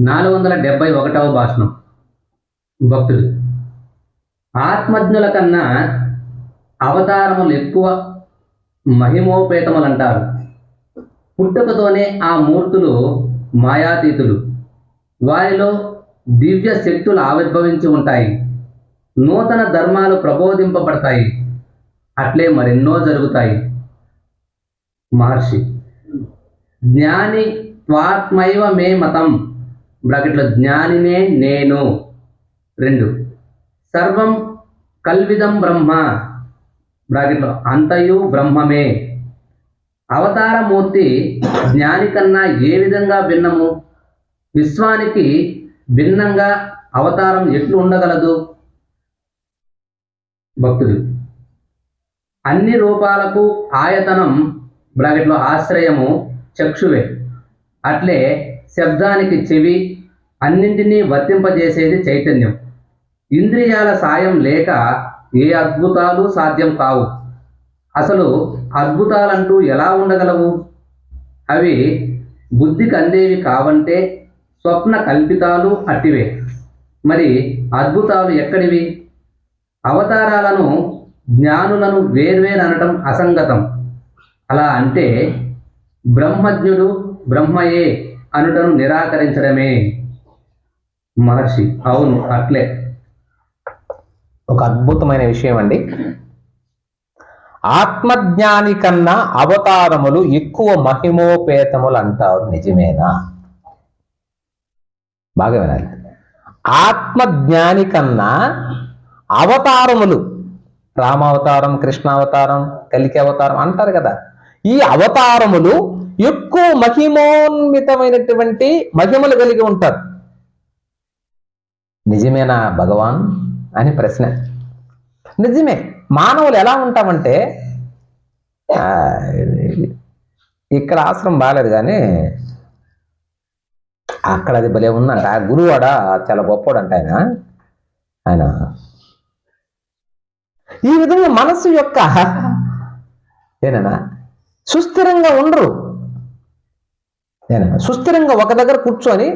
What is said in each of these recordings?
నాలుగు వందల డెబ్బై ఒకటవ భాషణం. భక్తుడు ఆత్మజ్ఞుల కన్నా అవతారములు ఎక్కువ మహిమోపేతములు అంటారు పుట్టుకతోనే ఆ మూర్తులు మాయాతీతులు. వారిలో దివ్య శక్తులు ఆవిర్భవించి ఉంటాయి. నూతన ధర్మాలు ప్రబోధింపబడతాయి. అట్లే మరెన్నో జరుగుతాయి. మహర్షి జ్ఞాని త్వాత్మైవ మే మతం. బ్రాకెట్లో జ్ఞానినే నేను. రెండు. సర్వం కల్విదం బ్రహ్మ. బ్రాకెట్లో అంతయు బ్రహ్మమే. అవతారమూర్తి జ్ఞాని కన్నా ఏ విధంగా భిన్నము? విశ్వానికి భిన్నంగా అవతారం ఎట్లు ఉండగలదు? భక్తుడు అన్ని రూపాలకు ఆయతనం బ్రాకెట్లో ఆశ్రయము చక్షువే. అట్లే శబ్దానికి చెవి అన్నింటినీ వర్తింపజేసేది చైతన్యం. ఇంద్రియాల సాయం లేక ఏ అద్భుతాలు సాధ్యం కావు. అసలు అద్భుతాలంటూ ఎలా ఉండగలవు? అవి బుద్ధికి అందేవి కావంటే స్వప్న కల్పితాలు అట్టివే. మరి అద్భుతాలు ఎక్కడివి? అవతారాలను జ్ఞానులను వేర్వేరు అనటం అసంగతం. అలా అంటే బ్రహ్మజ్ఞుడు బ్రహ్మయే అనుటను నిరాకరించడమే. మహర్షి. అవును అట్లే. ఒక అద్భుతమైన విషయం అండి. ఆత్మజ్ఞాని కన్నా అవతారములు ఎక్కువ మహిమోపేతములు అంటారు. నిజమేనా? బాగా వినాలి. ఆత్మజ్ఞాని కన్నా అవతారములు రామావతారం కృష్ణావతారం కలికి అవతారం అంటారు కదా. ఈ అవతారములు ఎక్కువ మహిమోన్వితమైనటువంటి మహిమలు కలిగి ఉంటారు. నిజమేనా భగవాన్? అని ప్రశ్న. నిజమే. మానవులు ఎలా ఉంటామంటే ఆ, ఇక్కడ ఆశ్రమం బాగాలేదు కానీ అక్కడ అది భలే ఉందంట. ఆ గురువాడ చాలా గొప్పోడంట ఆయన. ఆయన ఈ విధంగా మనస్సు యొక్క ఏనా సుస్థిరంగా ఉండరు. ఏనా సుస్థిరంగా ఒక దగ్గర కూర్చొని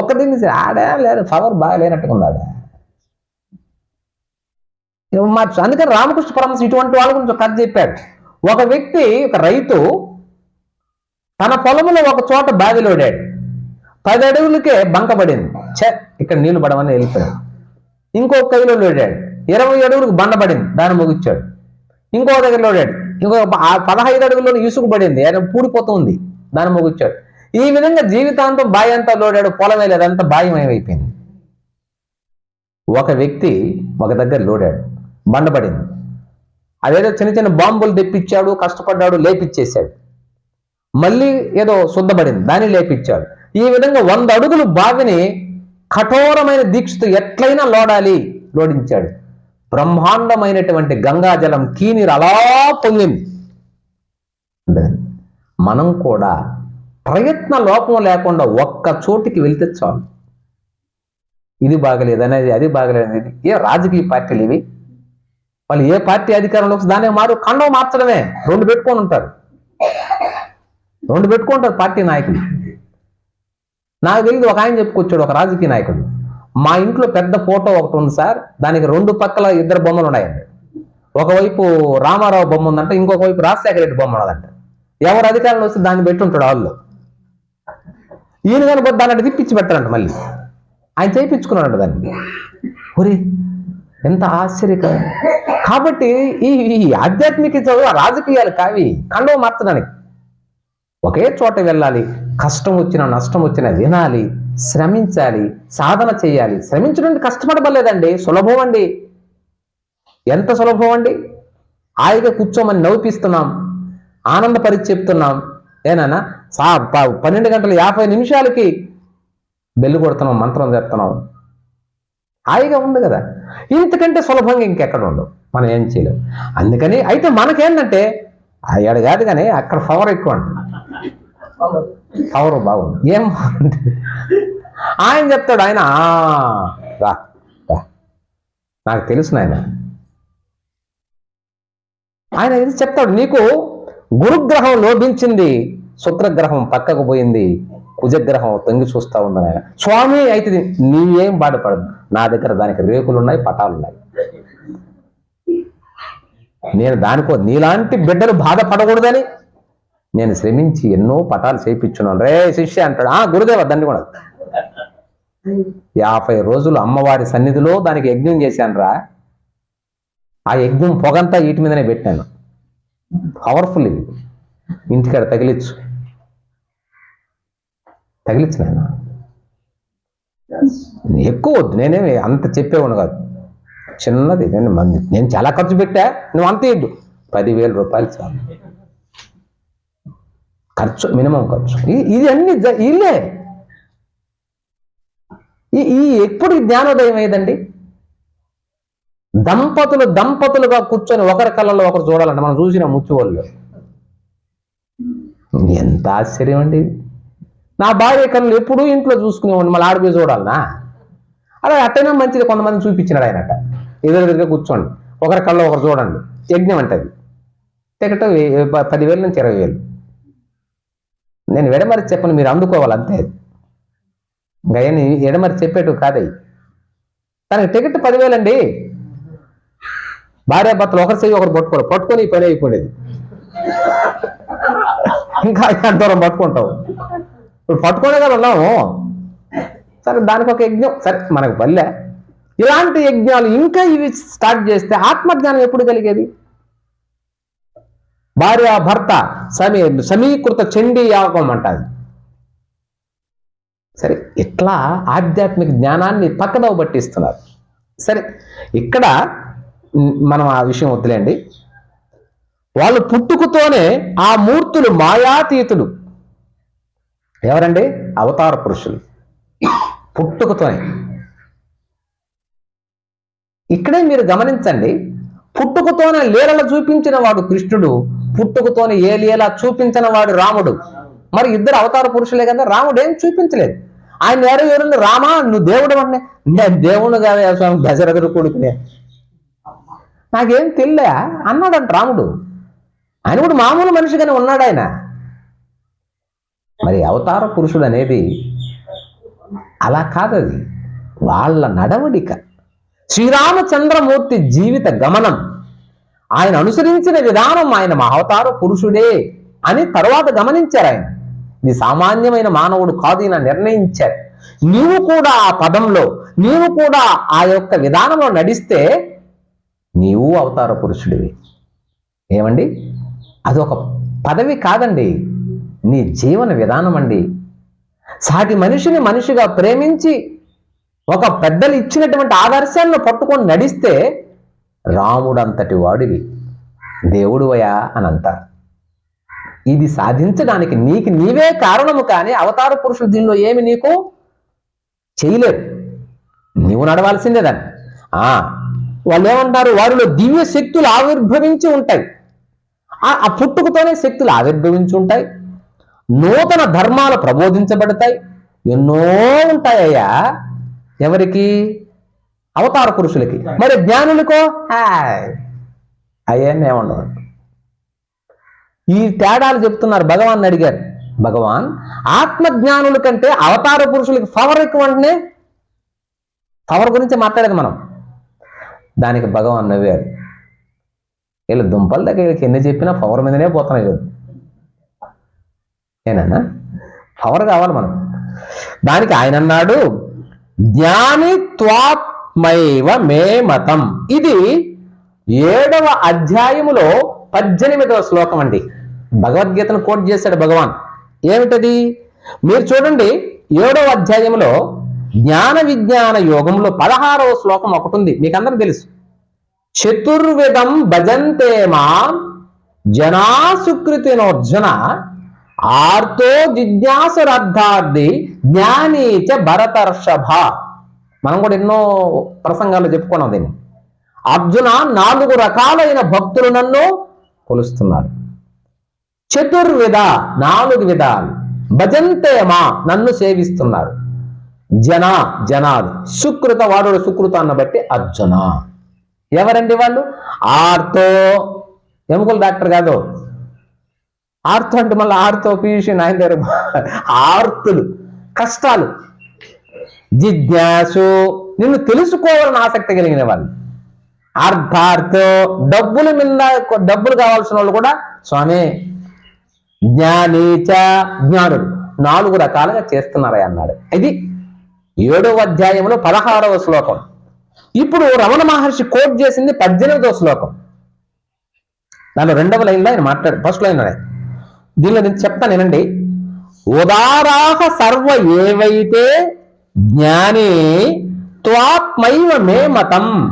ఒక్కటి దీన్ని ఆడా లేదు పవర్ బాగా లేనట్టుగా ఉన్నాడు మార్చు అందుకని రామకృష్ణ పరమశ ఇటువంటి వాళ్ళ గురించి కథ చెప్పాడు. ఒక వ్యక్తి ఒక రైతు తన పొలంలో ఒక చోట బావిలోడాడు పది అడుగులకే బంక పడింది. ఇక్కడ నీళ్ళు పడమని వెళ్ళిపోయాడు. ఇంకో కైలో లోడాడు. ఇరవై అడుగులకు బండ పడింది. దాన్ని ముగిచ్చాడు ఇంకో దగ్గర లోడాడు ఇంకో పదహైదు అడుగుల్లో ఇసుకు పడింది. ఆయన పూడిపోతుంది దాన్ని ముగించాడు ఈ విధంగా జీవితాంతం బాయి అంతా లోడాడు పొలమే లేదంతా బాయమైపోయింది ఒక వ్యక్తి ఒక దగ్గర లోడాడు బండ పడింది అదేదో చిన్న చిన్న బాంబులు తెప్పించాడు కష్టపడ్డాడు లేపిచ్చేశాడు. మళ్ళీ ఏదో శుద్ధపడింది దాన్ని లేపించాడు ఈ విధంగా వంద అడుగులు బావిని కఠోరమైన దీక్షతో ఎట్లయినా లోడాలి లోడించాడు. బ్రహ్మాండమైనటువంటి గంగాజలం కీనిరు అలా పొంగింది. మనం కూడా ప్రయత్న లోపం లేకుండా ఒక్క చోటికి వెళ్తే చాలు. ఇది బాగలేదు అనేది అది బాగలేదు అనేది. ఏ రాజకీయ పార్టీలు ఇవి? వాళ్ళు ఏ పార్టీ అధికారంలోకి దానే మారు ఖండం మార్చడమే. రెండు పెట్టుకొని ఉంటారు. రెండు పెట్టుకుంటారు పార్టీ నాయకులు. నాకు తెలియదు ఒక ఆయన చెప్పుకొచ్చాడు ఒక రాజకీయ నాయకుడు. మా ఇంట్లో పెద్ద ఫోటో ఒకటి ఉంది సార్. దానికి రెండు పక్కల ఇద్దరు బొమ్మలు ఉన్నాయండి. ఒకవైపు రామారావు బొమ్మ ఉందంట ఇంకొక వైపు రాజశేఖర రెడ్డి బొమ్మ ఉన్నదంట. ఎవరు అధికారంలో వస్తే దాన్ని పెట్టుంటాడు వాళ్ళు. ఈయన కనుక దాన్ని తిప్పించి పెట్టారంట మళ్ళీ. ఆయన చేయించుకున్నాడు దాన్ని. ఒరే ఎంత ఆశ్చర్యకరం. కాబట్టి ఈ ఈ ఆధ్యాత్మిక చదువు రాజకీయాలు కావి కండవ మార్చడానికి. ఒకే చోట వెళ్ళాలి కష్టం వచ్చినా నష్టం వచ్చినా వినాలి శ్రమించాలి సాధన చేయాలి. శ్రమించడం అంటే కష్టపడబలేదండి సులభం అండి. ఎంత సులభం అండి? హాయిగా కూర్చోమని నవ్విస్తున్నాం ఆనందపరిచి చెప్తున్నాం. ఏనా సా పన్నెండు గంటల యాభై నిమిషాలకి బెల్లు కొడుతున్నాం మంత్రం చెప్తున్నాం. హాయిగా ఉంది కదా. ఇంతకంటే సులభంగా ఇంకెక్కడ ఉండవు. మనం ఏం చేయలేం. అందుకని అయితే మనకేంటంటే అయ్యాడు కాదు కానీ అక్కడ పవర్ ఎక్కువ అంట. పవర్ బాగుంది. ఏం బాగుంది? ఆయన చెప్తాడు ఆయన రా నాకు తెలుసు ఆయన ఆయన ఇది చెప్తాడు నీకు గురుగ్రహం లోభించింది. శుక్రగ్రహం పక్కకు పోయింది. కుజగ్రహం తొంగి చూస్తా ఉందని. ఆయన స్వామి అయితే నీ నీవేం బాధపడదు. నా దగ్గర దానికి రేకులు ఉన్నాయి పటాలు ఉన్నాయి నేను దానికో నీలాంటి బిడ్డలు బాధపడకూడదని నేను శ్రమించి ఎన్నో పటాలు చేయించున్నాను రే శిష్య అంటాడు ఆ గురుదేవ దండి కూడా. యాభై రోజులు అమ్మవారి సన్నిధిలో దానికి యజ్ఞం చేశాను రా ఆ యజ్ఞం పొగంతా వీటి మీదనే పెట్టాను. పవర్ఫుల్ ఇది. ఇంటికాడ తగిలిచ్చు. తగిలిచ్చు నాయన. ఎక్కువ వద్దు నేనేమి అంత చెప్పేవాడు కాదు. చిన్నది నేను మంది నేను చాలా ఖర్చు పెట్టా నువ్వు అంత ఇద్దు పదివేల రూపాయలు చాలు. ఖర్చు మినిమం ఖర్చు. ఇది అన్ని ఇల్లే. ఈ ఎప్పుడు జ్ఞానోదయం అయ్యేదండి దంపతులు దంపతులుగా కూర్చొని ఒకరి కళ్ళలో ఒకరు చూడాలంటే మనం చూసిన ముచ్చు వాళ్ళు ఎంత ఆశ్చర్యం అండి నా భార్య కళ్ళు ఎప్పుడూ ఇంట్లో చూసుకునేవాడిని మళ్ళీ ఆడిపోయి చూడాలనా? అలా అట్టైనా మంచిది కొంతమంది చూపించినాడు ఆయనట. ఎదురెదురుగా కూర్చోండి. ఒకరి కళ్ళు ఒకరు చూడండి. యజ్ఞం అంటే అది. టికెట్ వే- పదివేల నుంచి ఇరవై వేలు. నేను ఎడమరి చెప్పను మీరు అందుకోవాలి అంతే ఇంకా ఎడమరి చెప్పేటు కాదయ్యి తనకి టికెట్ పదివేలండి. భార్య భర్తలు ఒకరి చెయ్యి ఒకరు పట్టుకోరు. పట్టుకొని పని అయిపోయేది. ఇంకా దూరం పట్టుకుంటావు? ఇప్పుడు పట్టుకునే కదా ఉన్నాము. సరే దానికి ఒక యజ్ఞం. సరే మనకు పల్లె. ఇలాంటి యజ్ఞాలు ఇంకా ఇవి స్టార్ట్ చేస్తే ఆత్మజ్ఞానం ఎప్పుడు కలిగేది? భార్య భర్త సమీ సమీకృత చండీ యాగం అంటది సరే ఇట్లా ఆధ్యాత్మిక జ్ఞానాన్ని పక్కదవ పట్టిస్తున్నారు. సరే ఇక్కడ మనం ఆ విషయం వద్దులేండి. వాళ్ళు పుట్టుకతోనే ఆ మూర్తులు మాయాతీతులు. ఎవరండి? అవతార పురుషులు. పుట్టుకతోనే. ఇక్కడే మీరు గమనించండి పుట్టుకతోనే లీలలు చూపించిన వాడు కృష్ణుడు పుట్టుకతోనే ఏ లీల చూపించిన వాడు రాముడు. మరి ఇద్దరు అవతార పురుషులే కదా రాముడు ఏం చూపించలేదు. ఆయన ఎవరో? ఎవరు రామా? నువ్వు దేవుడు అన్నే నేను దేవుడు కాదు స్వామి దశరథుడు కొడుకునే. నాకేం తెలియ అన్నాడంట రాముడు. ఆయన కూడా మామూలు మనిషిగానే ఉన్నాడు ఆయన. మరి అవతార పురుషుడు అనేది అలా కాదది. వాళ్ళ నడవడిక. శ్రీరామచంద్రమూర్తి జీవిత గమనం. ఆయన అనుసరించిన విధానం ఆయన మా అవతార పురుషుడే అని తర్వాత గమనించారు ఆయన. ఇది సామాన్యమైన మానవుడు కాదు ఈయన నిర్ణయించారు. నీవు కూడా ఆ పదంలో నీవు కూడా ఆ యొక్క విధానంలో నడిస్తే నీవు అవతార పురుషుడివి. ఏమండి? అదొక పదవి కాదండి. నీ జీవన విధానం అండి. సాటి మనిషిని మనిషిగా ప్రేమించి ఒక పెద్దలు ఇచ్చినటువంటి ఆదర్శాలను పట్టుకొని నడిస్తే రాముడంతటి వాడివి. దేవుడువయా అని అంటారు. ఇది సాధించడానికి నీకు నీవే కారణము కానీ అవతార పురుషులు దీనిలో ఏమి నీకు? చేయలేరు నీవు నడవాల్సిందే దాన్ని. ఆ, వాళ్ళు ఏమంటారు వారిలో దివ్య శక్తులు ఆవిర్భవించి ఉంటాయి. ఆ పుట్టుకతోనే శక్తులు ఆవిర్భవించి ఉంటాయి. నూతన ధర్మాలు ప్రబోధించబడతాయి. ఎన్నో ఉంటాయ్యా ఎవరికి? అవతార పురుషులకి. మరి జ్ఞానులకో? హాయ్. అయ్యన్నీ ఏముండవు ఈ తేడాలు చెప్తున్నారు భగవాన్ అడిగారు. భగవాన్ ఆత్మజ్ఞానుల కంటే అవతార పురుషులకి పవర్ ఎక్కువ అంటేనే పవర్ గురించి మాట్లాడేది మనం. దానికి భగవాన్ నవ్వారు. వీళ్ళు దుంపల దగ్గర వీళ్ళకి ఎన్ని చెప్పినా పవర్ మీదనే పోతున్నాయి కదా ఏనన్నా? పవర్ కావాలి మనం దానికి ఆయన అన్నాడు జ్ఞాని త్వాత్మైవ మే మతం. ఇది ఏడవ అధ్యాయములో పద్దెనిమిదవ శ్లోకం అండి. భగవద్గీతను కోట్ చేశాడు భగవాన్. ఏమిటది? మీరు చూడండి ఏడవ అధ్యాయంలో జ్ఞాన విజ్ఞాన యోగంలో పదహారవ శ్లోకం ఒకటి ఉంది మీకు అందరం తెలుసు. చతుర్విధం భజంతే మా జనా సుకృతినోర్జున ఆర్తో జిజ్ఞాసురర్థార్థి జ్ఞానీచ భరతర్షభ. మనం కూడా ఎన్నో ప్రసంగాలు చెప్పుకున్నాం దీన్ని. అర్జున నాలుగు రకాలైన భక్తులు నన్ను కొలుస్తున్నారు. చతుర్విధ నాలుగు విధాలు. భజంతే మా నన్ను సేవిస్తున్నారు. జన జనాలు. సుకృత వాడు సుకృతాన్ని బట్టి అర్జున. ఎవరండి వాళ్ళు? ఆర్తో. ఎముకల డాక్టర్ కాదు. ఆర్త్ అంటే మళ్ళీ ఆర్తో పీయూషి నాయన దగ్గర ఆర్తులు కష్టాలు. జిజ్ఞాసు నిన్ను తెలుసుకోవాలని ఆసక్తి కలిగిన వాళ్ళు. అర్థార్థ డబ్బులు మింద డబ్బులు కావాల్సిన వాళ్ళు కూడా స్వామి జ్ఞానీచ జ్ఞానుడు. నాలుగు రకాలుగా చేస్తున్నారా అన్నాడు. ఇది ఏడవ అధ్యాయంలో పదహారవ శ్లోకం. ఇప్పుడు రమణ మహర్షి కోట్ చేసింది పద్దెనిమిదవ శ్లోకం. దానిలో రెండవ లైన్లో ఆయన మాట్లాడు ఫస్ట్ లైన్ దీనిలో నేను చెప్తాను వినండి. ఉదారాహ సర్వ ఏవైతే జ్ఞాని త్వాత్మైవ మే మతం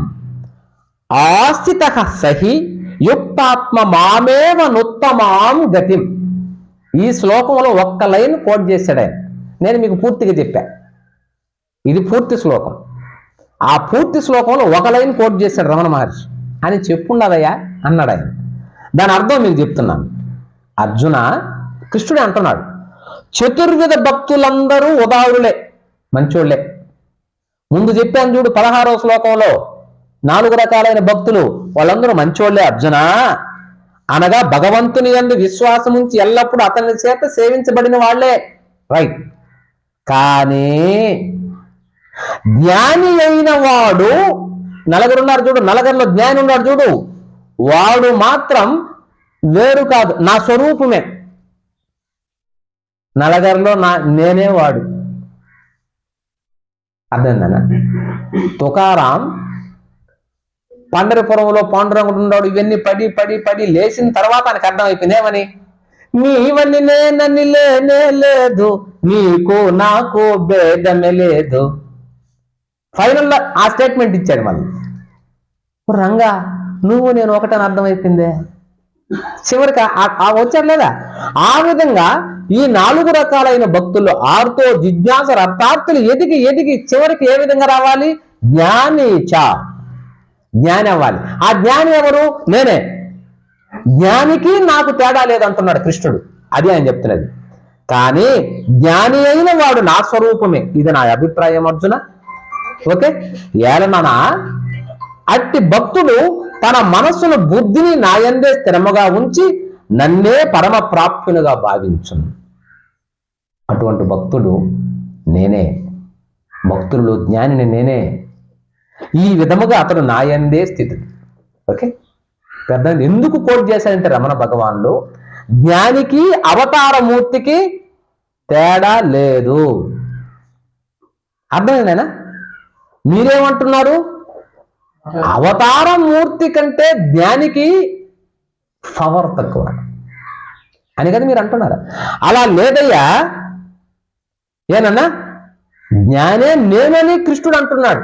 ఆస్థిత సహి యుక్తాత్మ మామేవ నుత్తమాం గతిం. ఈ శ్లోకంలో ఒక్క లైన్ కోట్ చేశాడు ఆయన. నేను మీకు పూర్తిగా చెప్పా. ఇది పూర్తి శ్లోకం. ఆ పూర్తి శ్లోకంలో ఒక లైన్ కోట్ చేశాడు రమణ మహర్షి. అని చెప్పుండదయ్యా అన్నాడు ఆయన. దాని అర్థం మీకు చెప్తున్నాను. అర్జున కృష్ణుడే అంటున్నాడు. చతుర్విధ భక్తులందరూ ఉదారులే మంచోళ్ళే ముందు చెప్పాను చూడు పదహారో శ్లోకంలో నాలుగు రకాలైన భక్తులు వాళ్ళందరూ మంచోళ్ళే అర్జున. అనగా భగవంతుని అందు విశ్వాసం ఉంచి ఎల్లప్పుడూ అతని చేత సేవించబడిన వాళ్ళే. రైట్ కానీ జ్ఞాని అయిన వాడు నలుగురున్నారు చూడు నలుగురిలో జ్ఞాని ఉన్నాడు చూడు. వాడు మాత్రం వేరు కాదు నా స్వరూపమే. నలగరలో నా నేనే వాడు. అర్థమైందనా? తుకారాం పండరపురంలో పాండురంగుడున్నాడు ఇవన్నీ పడి పడి పడి లేచిన తర్వాత ఆయనకు అర్థమైపోయింది ఏమని? నీవని నేనని లేనే లేదు నీకు నాకు భేదమే లేదు. ఫైనల్లో ఆ స్టేట్మెంట్ ఇచ్చాడు మళ్ళీ. రంగా నువ్వు నేను ఒకటని అర్థమైపోయిందే? చివరికి ఆ- వచ్చారు లేదా? ఆ విధంగా ఈ నాలుగు రకాలైన భక్తులు ఆర్తో జిజ్ఞాస రథార్థులు ఎదిగి ఎదిగి చివరికి ఏ విధంగా రావాలి? జ్ఞాని చ. జ్ఞాని అవ్వాలి. ఆ జ్ఞాని ఎవరు? నేనే. జ్ఞానికి నాకు తేడా లేదంటున్నాడు కృష్ణుడు. అది ఆయన చెప్తున్నది కానీ జ్ఞాని అయిన వాడు నా స్వరూపమే. ఇది నా అభిప్రాయం అర్జున. ఓకే? ఏలననా? అట్టి భక్తుడు తన మనస్సును బుద్ధిని నాయందే స్థిరముగా ఉంచి నన్నే పరమ ప్రాప్తునిగా భావించును. అటువంటి భక్తుడు నేనే. భక్తుల్లో జ్ఞానిని నేనే. ఈ విధముగా అతడు నాయందే స్థితి. ఓకే? పెద్ద ఎందుకు కోట్ చేశాడంటే రమణ భగవాన్లు జ్ఞానికి అవతారమూర్తికి తేడా లేదు. అర్థమైందేనా మీరేమంటున్నారు? అవతార మూర్తి కంటే జ్ఞానికి పవర్ తక్కువ. అని కదా మీరు అంటున్నారు. అలా లేదయ్యా. ఏనన్నా? జ్ఞానే నేనని కృష్ణుడు అంటున్నాడు.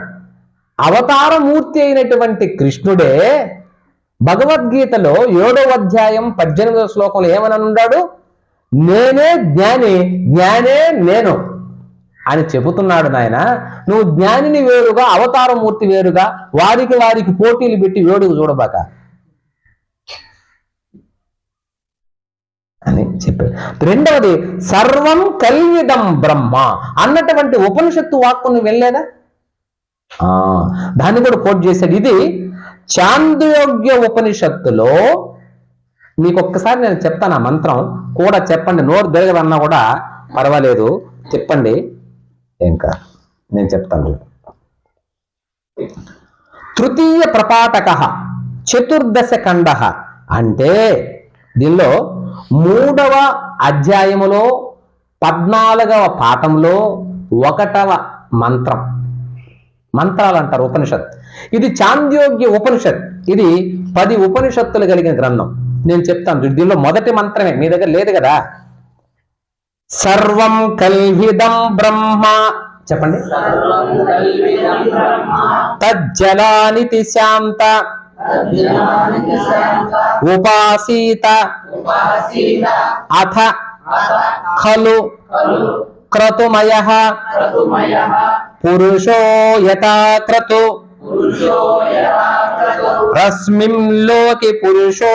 అవతార మూర్తి అయినటువంటి కృష్ణుడే భగవద్గీతలో ఏడో అధ్యాయం పద్దెనిమిదవ శ్లోకంలో ఏమని ఉన్నాడు నేనే జ్ఞాని జ్ఞానే నేను. అని చెబుతున్నాడు నాయన. నువ్వు జ్ఞానిని వేరుగా అవతారమూర్తి వేరుగా వారికి వారికి పోటీలు పెట్టి వేడుకు చూడబాక. అని చెప్పాడు. రెండవది సర్వం కలివిదం బ్రహ్మ. అన్నటువంటి ఉపనిషత్తు వాక్కుని వెళ్ళలేదా ఆ దాన్ని కూడా కోట్ చేశాడు. ఇది చాందోగ్య ఉపనిషత్తులో మీకు ఒక్కసారి నేను చెప్తాను ఆ మంత్రం. కూడా చెప్పండి నోరు తిరగదన్నా కూడా పర్వాలేదు. చెప్పండి. ఇంకా నేను చెప్తాను తృతీయ ప్రపాతక చతుర్దశ ఖండ అంటే దీనిలో మూడవ అధ్యాయములో పద్నాలుగవ పాఠంలో ఒకటవ మంత్రం. మంత్రాలు అంటారు ఉపనిషత్. ఇది చాంద్యోగ్య ఉపనిషత్. ఇది పది ఉపనిషత్తులు కలిగిన గ్రంథం. నేను చెప్తాను దీనిలో మొదటి మంత్రమే. మీ దగ్గర లేదు కదా? సర్వం కల్విదం బ్రహ్మ. చెప్పండి. తజ్జలానితి శాంత. ఉపాసీత. అథ. ఖలు. క్రతుమయ. పురుషో యథా క్రతు. రస్మిన్లోకి పురుషో.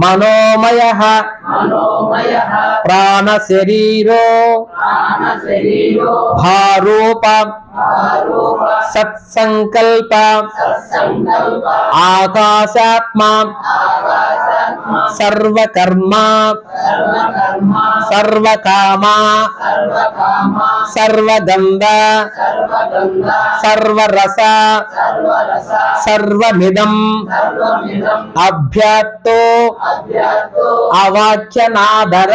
మనోమయ మనోమయ ప్రాణ శరీరో భారూప సత్సంకల్ప ఆకాశాత్మా సర్వకర్మా సర్వకామా సర్వగంధ సర్వరస సర్వమిదం అవాక్యనాదర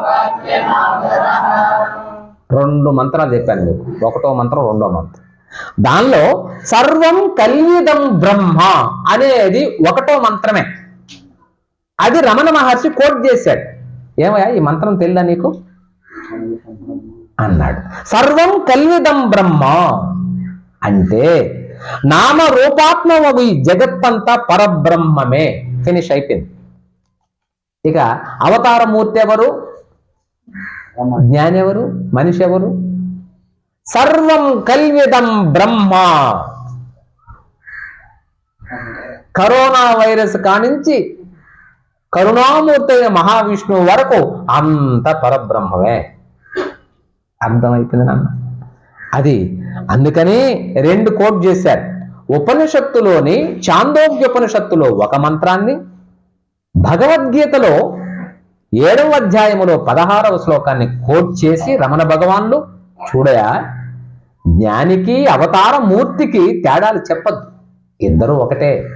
వాక్యనాదర రెండు మంత్రాలు చెప్పాను మీకు. ఒకటో మంత్రం రెండో మంత్రం. దానిలో సర్వం కల్విదం బ్రహ్మ అనేది ఒకటో మంత్రమే. అది రమణ మహర్షి కోట్ చేశాడు. ఏమయ్యా ఈ మంత్రం తెలియదా నీకు? అన్నాడు. సర్వం కల్విదం బ్రహ్మ అంటే నామ రూపాత్మము ఈ జగత్తంతా పరబ్రహ్మమే. ఫినిష్ అయిపోయింది. ఇక అవతారమూర్తి ఎవరు? జ్ఞాని ఎవరు? మనిషి ఎవరు? సర్వం కల్విదం బ్రహ్మ. కరోనా వైరస్ కానించి కరుణామూర్తి అయిన మహావిష్ణువు వరకు అంత పరబ్రహ్మమే. అర్థమైపోయింది నాన్న? అది. అందుకని రెండు కోట్ చేశారు. ఉపనిషత్తులోని చాందోగ్యోపనిషత్తులో ఒక మంత్రాన్ని భగవద్గీతలో ఏడవ అధ్యాయములో పదహారవ శ్లోకాన్ని కోట్ చేసి రమణ భగవాన్లు చూడయా జ్ఞానికి అవతార మూర్తికి తేడాలు చెప్పద్దు. ఇద్దరూ ఒకటే.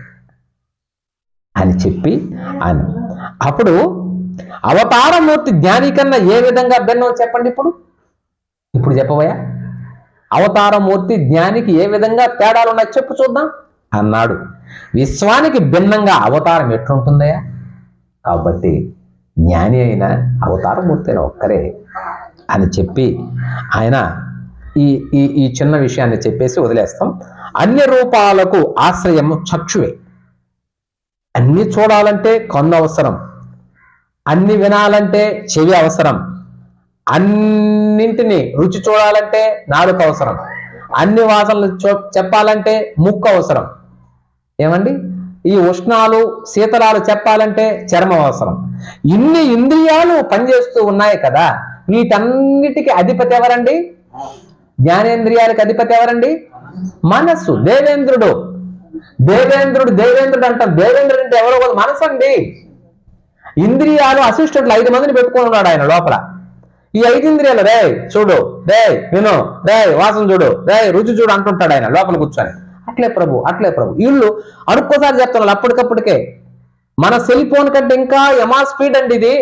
అని చెప్పి అని. అప్పుడు అవతారమూర్తి జ్ఞాని కన్నా ఏ విధంగా భిన్నం చెప్పండి ఇప్పుడు? ఇప్పుడు చెప్పబోయా? అవతారమూర్తి జ్ఞానికి ఏ విధంగా తేడాలు చెప్పు చూద్దాం. అన్నాడు. విశ్వానికి భిన్నంగా అవతారం ఎట్లుంటుందయ్యా? కాబట్టి జ్ఞాని అయిన అవతారమూర్తి అయిన ఒక్కరే అని చెప్పి ఆయన ఈ ఈ ఈ చిన్న విషయాన్ని చెప్పేసి వదిలేస్తాం. అన్ని రూపాలకు ఆశ్రయము చక్షువే. అన్ని చూడాలంటే కన్ను అవసరం. అన్ని వినాలంటే చెవి అవసరం. అన్నింటిని రుచి చూడాలంటే నాలుక అవసరం. అన్ని వాసనలు చూ- చెప్పాలంటే ముక్కు అవసరం. ఏమండి? ఈ ఉష్ణాలు శీతలాలు చెప్పాలంటే చర్మం అవసరం. ఇన్ని ఇంద్రియాలు పనిచేస్తూ ఉన్నాయి కదా వీటన్నిటికీ అధిపతి ఎవరండి? జ్ఞానేంద్రియాలకు అధిపతి ఎవరండి? మనస్సు దేవేంద్రుడు. దేవేంద్రుడు దేవేంద్రుడు అంటాం. దేవేంద్రుడు అంటే ఎవరో మనసు అండి ఇంద్రియాలు అసిస్టెంట్లు ఐదు మందిని పెట్టుకొని ఉన్నాడు ఆయన లోపల. ఈ ఐదింద్రియాలు రే చూడు రే విను రే వాసన చూడు రే రుచి చూడు అంటుంటాడు ఆయన లోపల కూర్చొని. అట్లే ప్రభు అట్లే ప్రభు. వీళ్ళు అనుకోసారి చెప్తున్నారు అప్పటికప్పటికే. మన సెల్ ఫోన్ కంటే ఇంకా ఎమా స్పీడ్ అండి ఇది.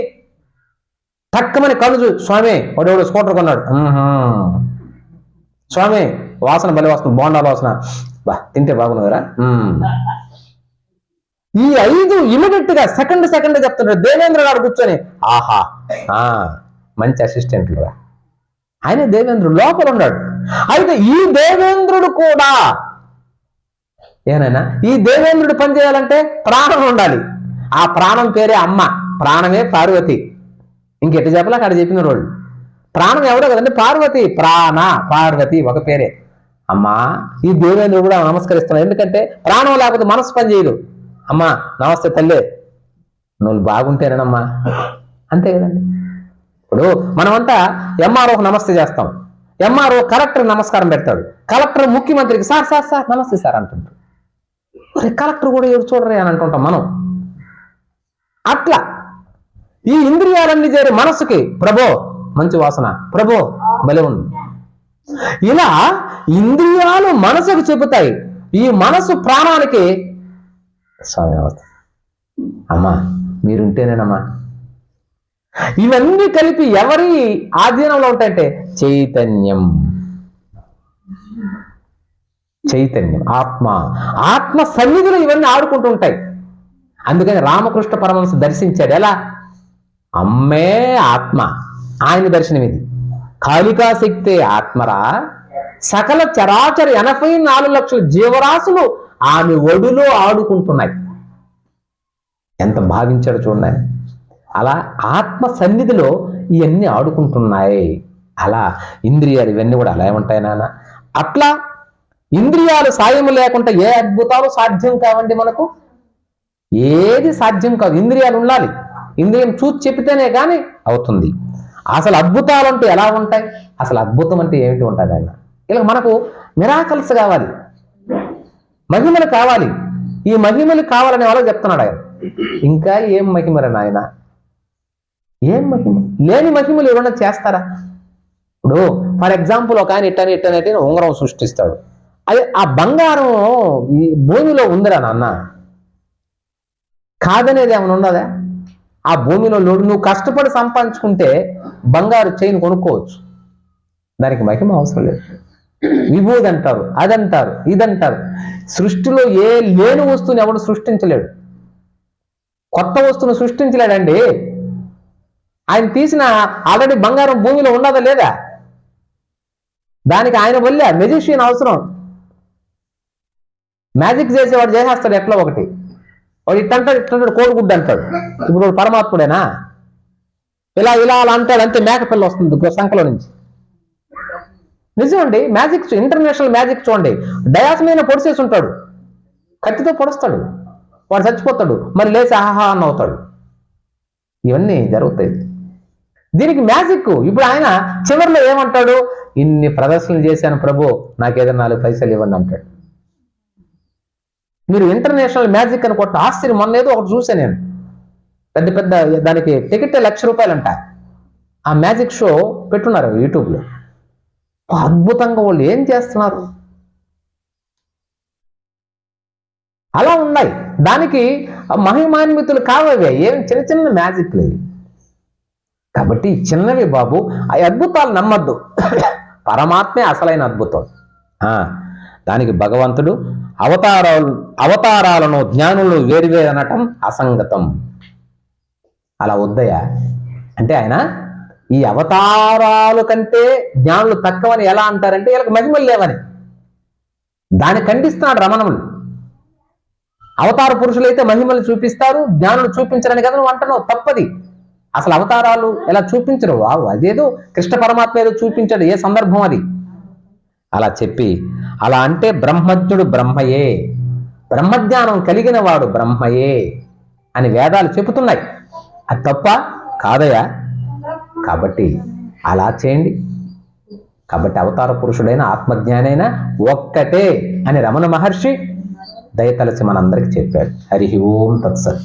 తక్కువని కనుజు స్వామి వాడు స్కూటర్ కొన్నాడు. స్వామి వాసన బలి వాసన బోండాల వాసన. బా తింటే బాగుంది కదా? ఈ ఐదు ఇమీడియట్గా సెకండ్ సెకండ్ చెప్తున్నాడు దేవేంద్ర గారు కూర్చొని ఆహా మంచి అసిస్టెంట్లు రా ఆయన దేవేంద్రుడు లోపల ఉన్నాడు. అయితే ఈ దేవేంద్రుడు కూడా ఏనైనా ఈ దేవేంద్రుడు పని చేయాలంటే ప్రాణం ఉండాలి. ఆ ప్రాణం పేరే అమ్మ ప్రాణమే పార్వతి. ఇంకెటు చెప్పలే? అక్కడ చెప్పిన వాళ్ళు ప్రాణం ఎవరో కదండి? పార్వతి ప్రాణ పార్వతి ఒక పేరే. అమ్మా ఈ దేవేంద్రుడు కూడా నమస్కరిస్తున్నాడు. ఎందుకంటే ప్రాణం లేకపోతే మనసు పని చేయదు. అమ్మా నమస్తే తల్లి. నువ్వు బాగుంటేనేనమ్మా. అంతే కదండి. ఇప్పుడు మనమంతా ఎంఆర్ఓకి నమస్తే చేస్తాం. ఎంఆర్ఓ కలెక్టర్ నమస్కారం పెడతాడు. కలెక్టర్ ముఖ్యమంత్రికి సార్ సార్ సార్ నమస్తే సార్ అంటుంటాడు. మరి కలెక్టర్ కూడా ఎవరు చూడరే అని అంటుంటాం మనం. అట్లా ఈ ఇంద్రియాలన్నీ చేరి మనసుకి ప్రభో మంచి వాసన ప్రభో భలే ఉంది. ఇలా ఇంద్రియాలు మనసుకు చెబుతాయి. ఈ మనసు ప్రాణానికి స్వామి నమస్తే. అమ్మా మీరుంటేనేనమ్మా. ఇవన్నీ కలిపి ఎవరి ఆధీనంలో ఉంటాయంటే? చైతన్యం. చైతన్యం ఆత్మ. ఆత్మ సన్నిధిలో ఇవన్నీ ఆడుకుంటూ ఉంటాయి. అందుకని రామకృష్ణ పరమహంస దర్శించాడు. ఎలా? అమ్మే ఆత్మ. ఆయన దర్శనం ఇది. కాళికా శక్తి ఆత్మరా. సకల చరాచర ఎనభై నాలుగు లక్షల జీవరాశులు ఆమె ఒడిలో ఆడుకుంటున్నాయి. ఎంత భావించాడు చూడండి అలా ఆత్మ సన్నిధిలో ఇవన్నీ ఆడుకుంటున్నాయి. అలా ఇంద్రియాలు ఇవన్నీ కూడా అలా ఏమంటాయి నాన్న? అట్లా ఇంద్రియాలు సాయం లేకుండా ఏ అద్భుతాలు సాధ్యం కావండి మనకు? ఏది సాధ్యం కాదు ఇంద్రియాలు ఉండాలి. ఇంద్రియం చూసి చెప్తేనే కానీ అవుతుంది. అసలు అద్భుతాలు అంటే ఎలా ఉంటాయి? అసలు అద్భుతం అంటే ఏమిటి ఉంటుంది ఆయన? ఇలా మనకు మిరాకల్స్ కావాలి. మహిమలు కావాలి. ఈ మహిమలు కావాలనే వాళ్ళు చెప్తున్నాడు ఆయన. ఇంకా ఏం మహిమరే నాయనా? ఏం మహిమ? లేని మహిమలు ఎవరైనా చేస్తారా? ఇప్పుడు ఫర్ ఎగ్జాంపుల్ ఒక ఆయన ఇట్టని ఇట్టని ఉంగరం సృష్టిస్తాడు. అది ఆ బంగారం ఈ భూమిలో ఉందిరా నాన్న. కాదనేది ఏమైనా ఉన్నదా ఆ భూమిలో లోడు నువ్వు కష్టపడి సంపాదించుకుంటే బంగారు చైన్ కొనుక్కోవచ్చు. దానికి మహిమ అవసరం లేదు. విభూది అంటారు అదంటారు ఇదంటారు. సృష్టిలో ఏ లేని వస్తువుని ఎవడు సృష్టించలేడు. కొత్త వస్తువును సృష్టించలేడండి. ఆయన తీసిన ఆల్రెడీ బంగారం భూమిలో ఉన్నదా లేదా? దానికి ఆయన వల్లే మెజిషియన్ అవసరం. మ్యాజిక్ చేసేవాడు చేసేస్తాడు ఎట్లా ఒకటి? వాడు ఇట్టంటాడు ఇట్టంటాడు కోడిగుడ్డు అంటాడు. ఇప్పుడు పరమాత్ముడేనా? ఇలా ఇలా అలా అంటాడు అంతే మేకపిల్ల వస్తుంది గో- నుంచి. నిజమండి మ్యాజిక్ చూ- ఇంటర్నేషనల్ మ్యాజిక్ చూడండి. డయాస్ మీద పొడిసేసి ఉంటాడు. కత్తితో పొడుస్తాడు. వాడు చచ్చిపోతాడు. మరి లేచి ఆహా అని అవుతాడు. ఇవన్నీ జరుగుతాయి. దీనికి మ్యాజిక్. ఇప్పుడు ఆయన చివరిలో ఏమంటాడు? ఇన్ని ప్రదర్శనలు చేశాను ప్రభు నాకు ఏదైనా నాలుగు పైసలు ఇవ్వండి అంటాడు. మీరు ఇంటర్నేషనల్ మ్యాజిక్ అని కొట్ట ఆశ్చర్యం. మొన్న ఏదో ఒకటి చూసా నేను. పెద్ద పెద్ద దానికి టికెట్ లక్ష రూపాయలు అంట ఆ మ్యాజిక్ షో పెట్టున్నారు యూట్యూబ్లో. అద్భుతంగా వాళ్ళు ఏం చేస్తున్నారు? అలా ఉన్నాయి. దానికి మహిమాన్వితులు కావవే. ఏం చిన్న చిన్న మ్యాజిక్లు ఇవి. కాబట్టి చిన్నవి బాబు ఆ అద్భుతాలు నమ్మద్దు. పరమాత్మే అసలైన అద్భుతం. ఆ, దానికి భగవంతుడు అవతారాలు అవతారాలను జ్ఞానులు వేరువేరనటం అసంగతం. అలా వద్దయా అంటే ఆయన ఈ అవతారాలు కంటే జ్ఞానులు తక్కువని ఎలా అంటారంటే వీళ్ళకి మహిమలు లేవని. దాన్ని ఖండిస్తున్నాడు రమణములు అవతార పురుషులైతే మహిమలు చూపిస్తారు జ్ఞానులు చూపించరని కదా నువ్వు అంటున్నావు? తప్పది. అసలు అవతారాలు ఎలా చూపించరు? వావ్ అదేదో కృష్ణ పరమాత్మ ఏదో చూపించాడు ఏ సందర్భం అది? అలా చెప్పి అలా అంటే బ్రహ్మజ్ఞుడు బ్రహ్మయే బ్రహ్మజ్ఞానం కలిగిన వాడు బ్రహ్మయే అని వేదాలు చెబుతున్నాయి. అది తప్ప కాదయా కాబట్టి అలా చేయండి. కాబట్టి అవతార పురుషుడైన ఆత్మజ్ఞానైన ఒక్కటే అని రమణ మహర్షి దయతలచి మనందరికి చెప్పాడు. హరి ఓం తత్సత్.